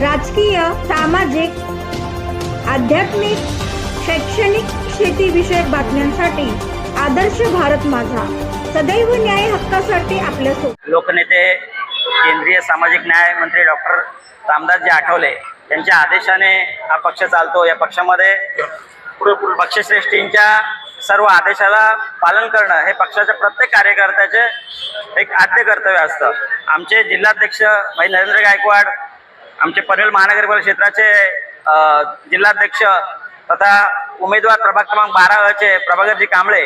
राजकीय सामाजिक आध्यात्मिक शैक्षणिक शेतीविषयक बातम्यांसाठी आदर्श भारत माझा. सदैव न्याय हक्कासाठी आपल्यासोबत लोकनेते केंद्रीय सामाजिक न्याय मंत्री डॉक्टर रामदासजी आठवले यांच्या आदेशाने हा पक्ष चालतो. या पक्षामध्ये पक्षश्रेष्ठींच्या सर्व आदेशाला पालन करणं हे पक्षाच्या प्रत्येक कार्यकर्त्याचे एक आद्य कर्तव्य असतं. आमचे जिल्हाध्यक्ष भाई नरेंद्र गायकवाड आमचे पनवेल महानगरपालिका क्षेत्राचे जिल्हाध्यक्ष तथा उमेदवार प्रभाग क्रमांक बाराचे प्रभाकरजी कांबळे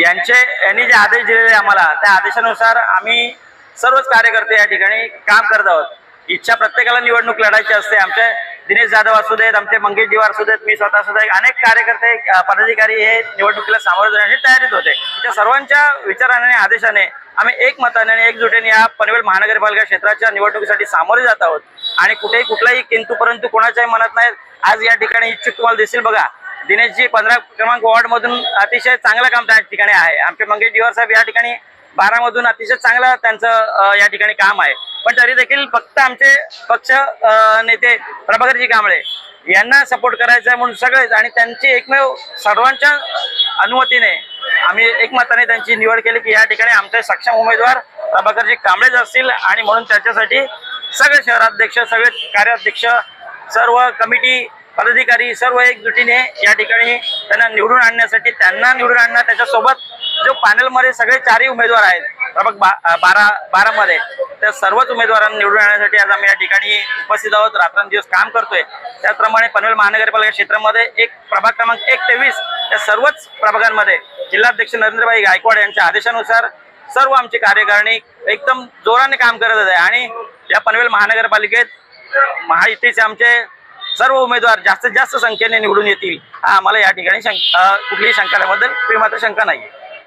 यांचे यांनी जे आदेश दिलेले आम्हाला त्या आदेशानुसार आम्ही सर्वच कार्यकर्ते या ठिकाणी काम करत आहोत. इच्छा प्रत्येकाला निवडणूक लढायची असते. आमचे दिनेश जाधव असू देत आमचे मंगेश दिवार असू देत मी स्वतः सुद्धा अनेक कार्यकर्ते पदाधिकारी हे निवडणुकीला सामोरे जाण्याची तयारीत होते. त्या सर्वांच्या विचाराने आणि आदेशाने आम्ही एक मताने आणि एकजुटीने या पनवेल महानगरपालिका क्षेत्राच्या निवडणुकीसाठी सामोरे जात आहोत. आणि कुठेही कुठलाही किंतु परंतु कोणाच्याही मनात नाही. आज या ठिकाणी इच्छुक तुम्हाला दिसेल बघा. दिनेशजी पंधरा क्रमांक वॉर्डमधून अतिशय चांगलं काम त्या ठिकाणी आहे. आमचे मंगेश दिवार साहेब या ठिकाणी बारामधून अतिशय चांगलं त्यांचं या ठिकाणी काम आहे. पण तरी देखील फक्त आमचे पक्ष नेते प्रभाकरजी कांबळे यांना सपोर्ट करायचा आहे म्हणून सगळेच आणि त्यांची एकमेव सर्वांच्या अनुमतीने आम्ही एकमताने त्यांची निवड केली की या ठिकाणी आमचे सक्षम उमेदवार प्रभाकरजी कांबळेच असतील आणि म्हणून त्याच्यासाठी सगळे शहराध्यक्ष सगळे कार्याध्यक्ष सर्व कमिटी पदाधिकारी सर्व एकजुटीने या ठिकाणी त्यांना निवडून आणण्यासाठी त्यांना निवडून आणणं त्याच्यासोबत जो पॅनलमध्ये सगळे चारही उमेदवार आहेत प्रभाग बा बारा बारामध्ये. त्या सर्वच उमेदवारांना निवडून आणण्यासाठी आज आम्ही या ठिकाणी उपस्थित आहोत. रात्रंदिवस काम करतोय. त्याचप्रमाणे पनवेल महानगरपालिका क्षेत्रामध्ये एक प्रभाग क्रमांक एक ते वीस या सर्वच प्रभागांमध्ये जिल्हाध्यक्ष नरेंद्रभाई गायकवाड यांच्या आदेशानुसार सर्व आमची कार्यकारिणी एकदम जोराने काम करत आहे आणि या पनवेल महानगरपालिकेत महायुतीचे आमचे सर्व उमेदवार जास्तीत जास्त संख्येने निवडून येतील हा आम्हाला या ठिकाणी शंका कुठलीही शंका त्याबद्दल मात्र शंका नाही